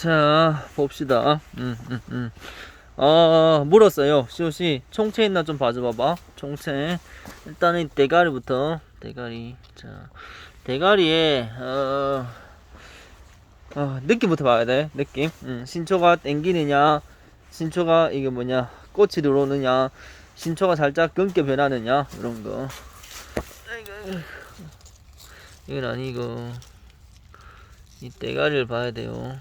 자, 봅시다. 음, 음, 음. 아, 물었어요. 시오씨, 총체 있나 좀 봐줘봐봐. 총체. 일단은 대가리부터. 대가리. 자, 대가리에, 어, 어, 느낌부터 봐야 돼. 느낌. 음, 신초가 땡기느냐, 신초가 이게 뭐냐, 꽃이 들어오느냐, 신초가 살짝 검게 변하느냐, 이런 거. 이건 아니고. 이 대가리를 봐야 돼요.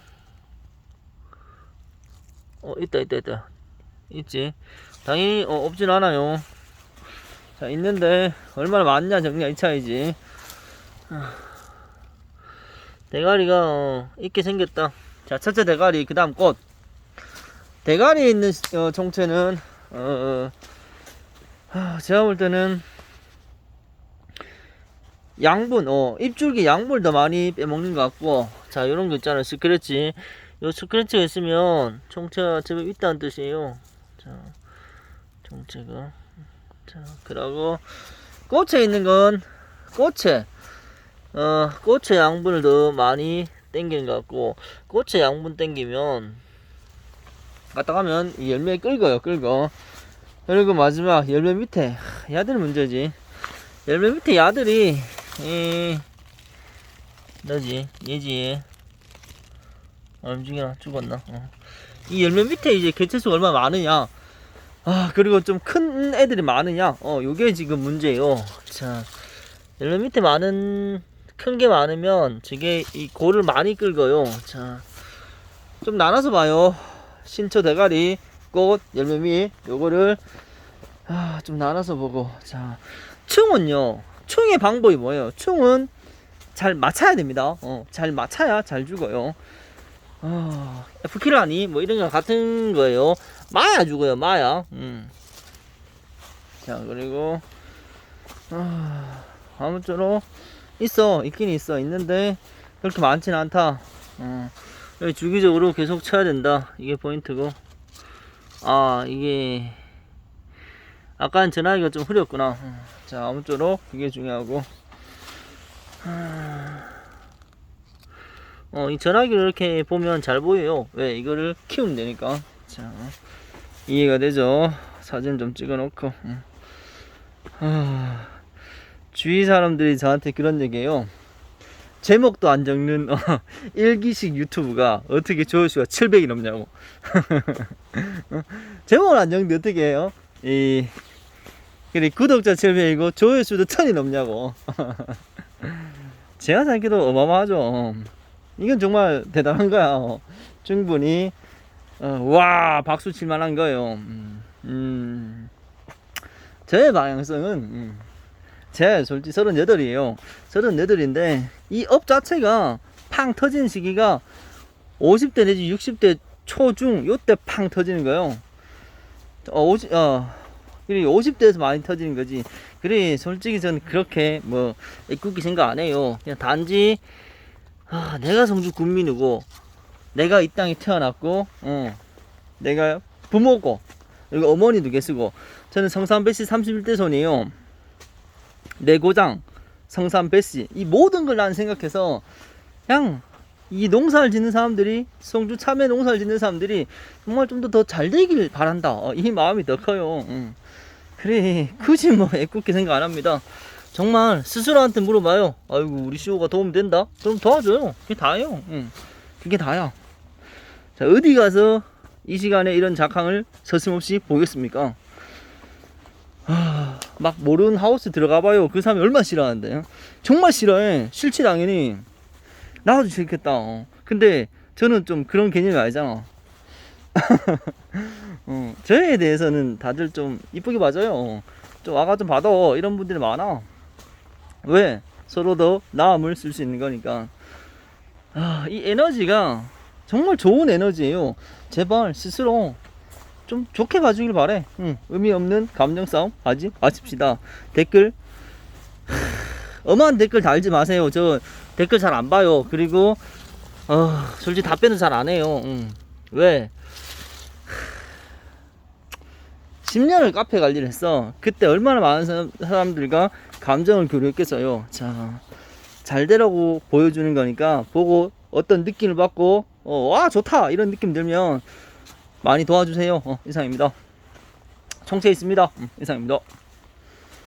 어, 있다, 있다, 있다. 있지. 당연히, 어, 없진 않아요. 자, 있는데, 얼마나 많냐, 정리야, 이 차이지. 아. 대가리가, 어, 있게 생겼다. 자, 첫째 대가리, 그 다음 꽃. 대가리에 있는, 어, 종체는, 어, 어, 하, 제가 볼 때는, 양분, 어, 입줄기 양분을 더 많이 빼먹는 것 같고, 자, 요런 거 있잖아요. 스크래치. 요 스크래치가 있으면 총체가 제법 있다는 뜻이에요. 자, 총체가. 자, 그러고 꽃에 있는 건 꽃에 어, 꽃의 양분을 더 많이 땡기는 것 같고 꽃의 양분 땡기면 갔다 가면 이 열매 끓고요, 끓고. 그리고 마지막 열매 밑에 하, 야들 문제지. 열매 밑에 야들이 이 너지 얘지 아, 움직이나 죽었나? 어. 이 열매 밑에 이제 개체수가 얼마나 많으냐? 아 그리고 좀 큰 애들이 많으냐? 어 요게 지금 문제예요. 자 열매 밑에 많은 큰 게 많으면 저게 이 골을 많이 긁어요. 자 좀 나눠서 봐요. 신초 대가리 꽃 열매 밑 요거를 아, 좀 나눠서 보고 자 충은요. 충의 방법이 뭐예요? 충은 잘 맞춰야 됩니다. 어, 잘 맞춰야 잘 죽어요. 어, F키라니 뭐 이런 거 같은 거예요. 마야 죽어요, 마야. 음. 자 그리고 아, 아무쪼록 있어, 있긴 있어, 있는데 그렇게 많진 않다. 어, 주기적으로 계속 쳐야 된다. 이게 포인트고. 아 이게 아까는 전화기가 좀 흐렸구나. 음. 자 아무쪼록 이게 중요하고. 어, 이 전화기를 이렇게 보면 잘 보여요. 왜? 이거를 키우면 되니까. 자, 이해가 되죠? 사진 좀 찍어 놓고. 음. 아, 주위 사람들이 저한테 그런 얘기해요. 제목도 안 적는 어, 일기식 유튜브가 어떻게 조회수가 700이 넘냐고. 어? 제목을 안 적는데 어떻게 해요? 이, 그래, 구독자 700이고 조회수도 1000이 넘냐고. 제가 생각해도 어마어마하죠. 이건 정말 대단한 거야. 어, 충분히 어, 와 박수 칠 만한 거예요. 음, 음. 저의 방향성은 음, 제 솔직히 38이에요. 38인데 이 업 자체가 팡 터지는 시기가 50대 내지 60대 초중 요때 팡 터지는 거예요. 어, 50, 어, 그래 50대에서 많이 터지는 거지. 그래 솔직히 저는 그렇게 뭐 애꿎기 생각 안 해요. 그냥 단지 아, 내가 성주 군민이고 내가 이 땅에 태어났고 어, 내가 부모고 그리고 어머니도 계시고 저는 성산 배씨 31대 손이에요. 내 고장 성산 배씨. 이 모든 걸 난 생각해서 그냥 이 농사를 짓는 사람들이 성주 참외 농사를 짓는 사람들이 정말 좀더더잘 되길 바란다. 어, 이 마음이 더 커요. 응. 그래 굳이 뭐 애꿎게 생각 안 합니다 정말 스스로한테 물어봐요. 아이고 우리 시호가 도움 된다? 그럼 도와줘요. 그게 다예요. 응. 그게 다야. 자 어디 가서 이 시간에 이런 작황을 서슴없이 보겠습니까? 하, 막 모르는 하우스 들어가봐요. 그 사람이 얼마나 싫어하는데. 정말 싫어해. 싫지 당연히. 나도 싫겠다. 어. 근데 저는 좀 그런 개념이 아니잖아. 어, 저에 대해서는 다들 좀 이쁘게 봐줘요. 어. 좀 와가 좀 받아. 이런 분들이 많아. 왜? 서로 더 나음을 쓸 수 있는 거니까. 아, 이 에너지가 정말 좋은 에너지예요. 제발 스스로 좀 좋게 봐주길 바래. 응, 의미 없는 감정 싸움 하지 마십시다. 댓글 어마한 댓글 달지 마세요. 저 댓글 잘 안 봐요. 그리고 어, 솔직히 답변은 잘안 해요. 응. 왜? 10년을 카페 관리를 했어. 그때 얼마나 많은 사람- 사람들과 감정을 교류했겠어요. 자, 잘 되라고 보여주는 거니까 보고 어떤 느낌을 받고 어, 와 좋다 이런 느낌 들면 많이 도와주세요. 어, 이상입니다. 총체 있습니다. 음, 이상입니다.